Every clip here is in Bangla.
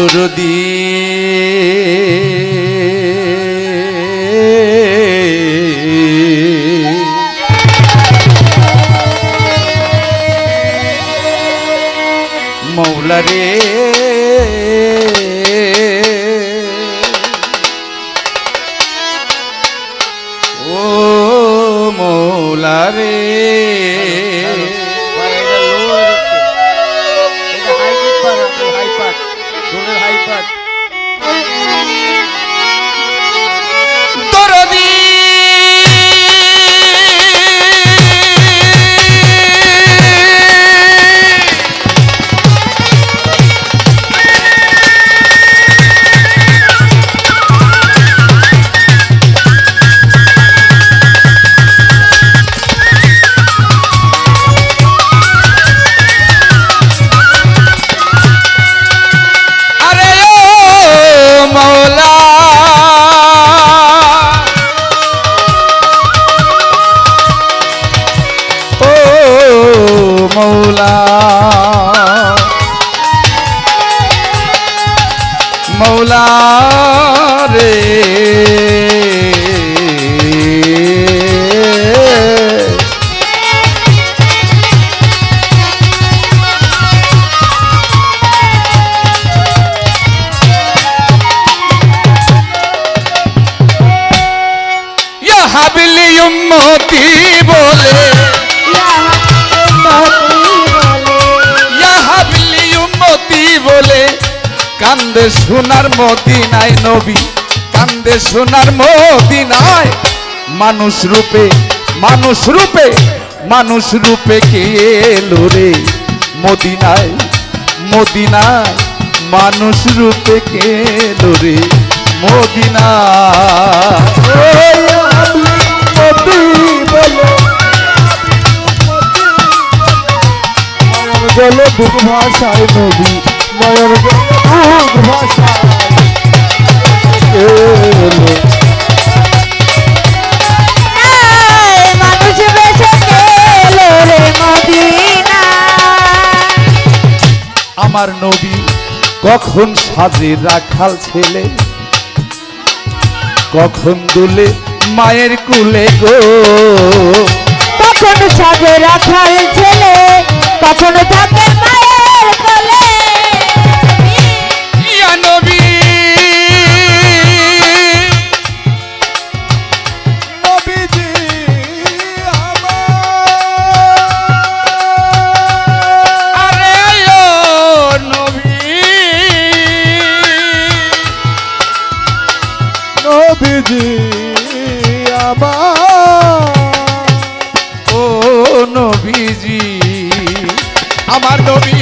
দরদি মৌলা রে। ও মৌলা কান্দে সোনার মদিনায় নবী কান্দে সোনার মদিনায় মানুষ রূপে মানুষ রূপে মানুষ রূপে কে এলো রে মদিনায় মদিনায় মানুষ রূপে কে এলো রে মদিনায় গেলে বুক ভাষায় নবী নয়ন আমার নবী কখন সাজে রাখাল ছেলে? কখন দুলে মায়ের কুলে গো? কখন সাজে রাখাল ছেলে? কখন থাকে মায়ের আমার নবী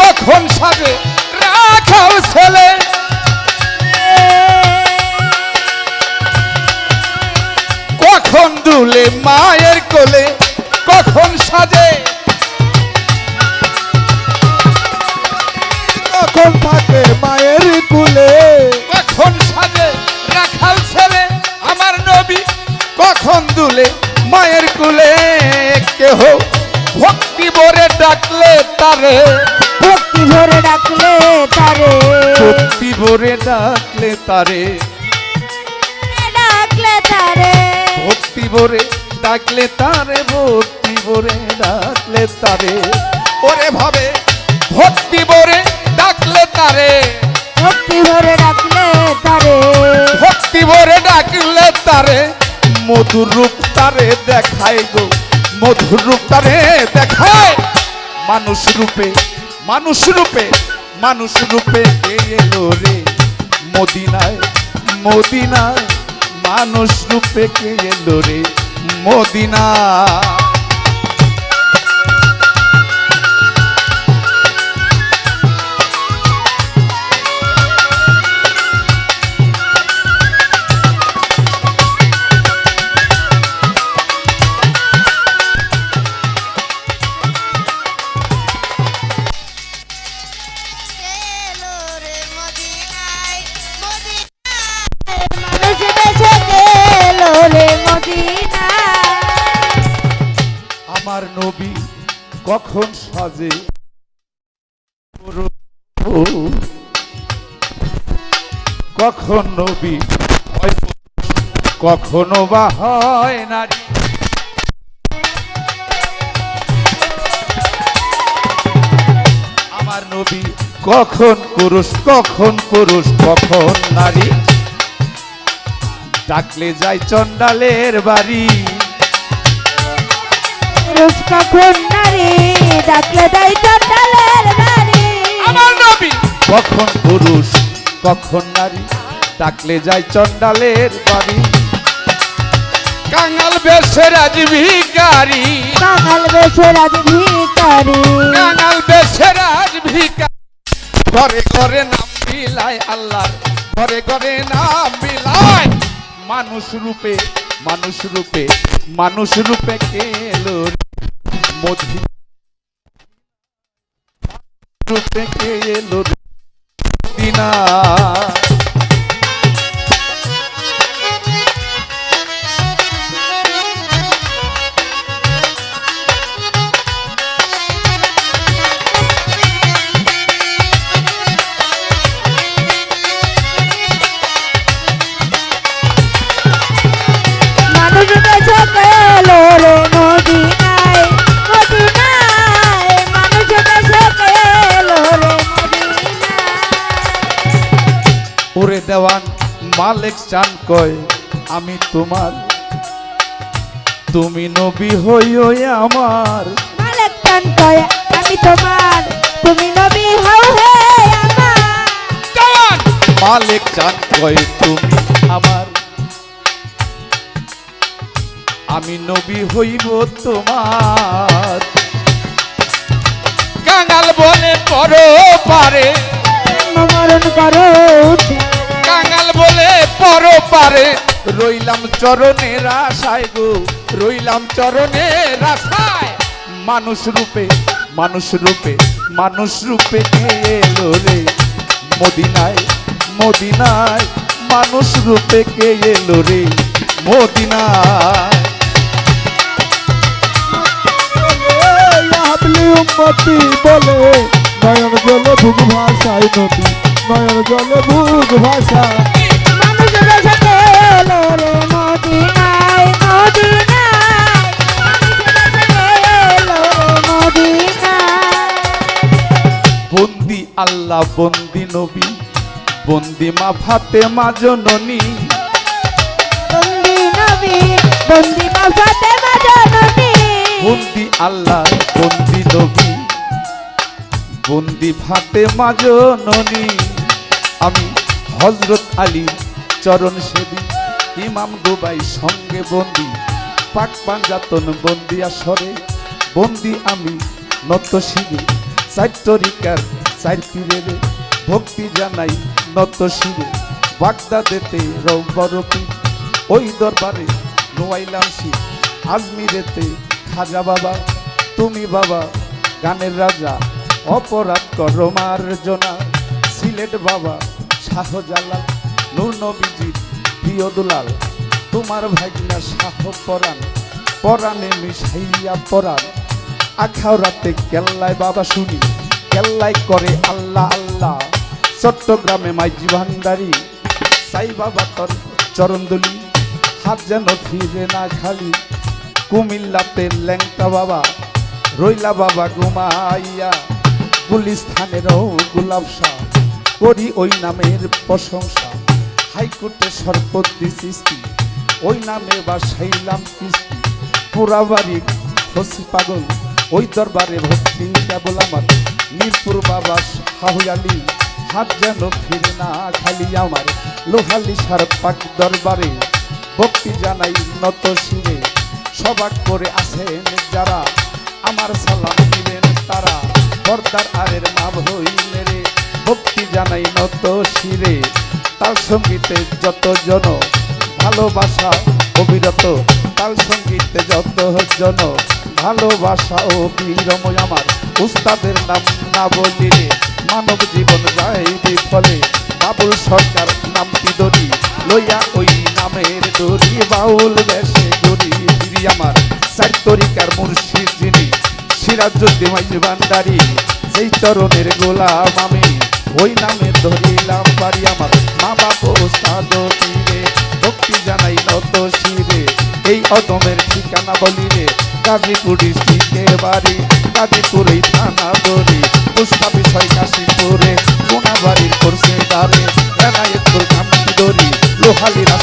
কখন সাবে রাখাল ছেলে? ভরে ডাকলে তারে ভক্তি ভরে ডাকলে তারে। ওরে ভাবে ভক্তি ভরে ডাকলে তারে। ভক্তি ভরে ডাকলে তারে। ভক্তি ভরে ডাকলে তারে। মধুর রূপ তারে দেখায় গো মধুর রূপ তারে দেখায়। মানুষ রূপে মানুষ রূপে মানুষ রূপে এলো রে। মদিনায় মদিনায় মানুষ রূপে কে এলো রে? মদিনা। কখন নবী হয় কখনো বা হয় নারী? আমার নবী কখন পুরুষ কখন পুরুষ, কখন নারী? ডাকলে যায় চন্ডালের বাড়ি। পুরুষ কখন নারী? ডাকলে দেয় চন্ডালের বাড়ি। কখন পুরুষ কখন নারী? ডাকলে যায় চন্ডালের বাড়ি। কাঙাল বেশের আজ ভিকারি কাঙাল বেশের আজ ভিকারি কাঙাল বেশের আজ ভিকারি ঘরে ঘরে নাম বিলায় আল্লাহর ঘরে ঘরে নাম বিলায় মানুষ রূপে মানুষ রূপে মানুষ রূপে কেলো মধি রূপে কে এলো চান কয় আমি তোমার। তুমি নবী হইও আমার। মালিক চান কয় আমি তোমার। তুমি নবী হও হে আমার। মালিক চান কয় তুমি আমার? আমি নবী হইব তোমার। কাঙাল বলে পরো পারে। মরণ করো বলে পরো পারে রইলাম চরণের আশায় গো, রইলাম চরণের আশায়। মানুষ রূপে মানুষ রূপে মানুষ রূপে কে এলো রে। মদিনায় মদিনায় মানুষ রূপে কে এলো রে? মদিনায়। বলে, নয়ন জলে ভুগ ভাষায় নদী, নয়ন জলে ভুগ ভাষা বন্দি আল্লাহ, বন্দি নবী, বন্দি মা ফাতে মা জননী বন্দি নবী বন্দি মা ফাতেমা জননী। বন্দি আল্লাহ, বন্দি নবী, বন্দি ফাতে মা জননী। আমি হজরত আলী চরণ সেবী, ইমাম দুবাই সঙ্গে বন্দি, পাক পাঞ্জাতন বন্দি আসরে, বন্দি আমি নত শিবে চারিকার চার পীরেরে ভক্তি জানাই নত শিবে বাগদাদেতে রৌবরপি ওই দরবারে নোয়াইলাম শিব আজমিরেতে খাজা বাবা, তুমি বাবা গানের রাজা, অপরাধ করো মার্জনা, সিলেট বাবা শাহজালাল। নূর নবীজির প্রিয় দুলাল, তোমার ভাগনা শাহ পরাণ, পরাণে মিশাইয়া পরাণ। আখাওরাতে কেল্লায় বাবা শুনি কেল্লাই করে আল্লাহ আল্লাহ। চট্টগ্রামে মাইজি ভান্ডারি, সাই বাবা তোর চরণদলি, হাত যেন ফিরে না খালি। কুমিল্লাতে ল্যাংটা বাবা, রইলা বাবা ঘুমাইয়া। গুলিস্থানেরও গোলাপ শাহ করি ওই নামের প্রশংসা। হাইকোর্টে সর্বদি সৃষ্টি ওই নামে বাসাইলাম কিস্তি। পুরা বাড়ি খসি পাগল। ওই দরবারে ভক্তি কেবল আমার। মিরপুর বাবা হাহুয়ালি হাত যেন ফিরে না খালি আমার। লোহালি সার পাক দরবারে ভক্তি জানাই নত শিরে। সবাক করে আছেন যারা, আমার সালাম দিলেন তারা। পর্দার আরের নাম হইলে রে, ভক্তি জানাই নত শিরে। তাল সঙ্গীতে যত জন ভালোবাসা অবিরত, তাল সঙ্গীতে যত জন ভালোবাসা ও বীরময় আমার, উস্তাদের নাম না বলিলে মানব জীবন যায় বিফলে। বাবুল সরকার নামটি দড়ি লইয়া ওই নামের দড়ি বাউল বেশে দড়ি ফিরি আমার চার তরিকার মুর্শিদ যিনি সিরাজুদ্দিন ভান্ডারি সেই চরণের গোলাম আমি। ওই নামে ধরিলাম পারি আমার। মা বাপ সাদ ভক্তি জানাই নত এই অদমের ঠিকানা বলি রে গাজীপুর ডিস্ট্রিক্টে বাড়ি গাজীপুরেই থানা বলি। পুষ্পা বিষয় কাশীপুরে কোনাবাড়ির করছে দাঁড়ে এনায়েতপুর কামড়ি লোহালিরা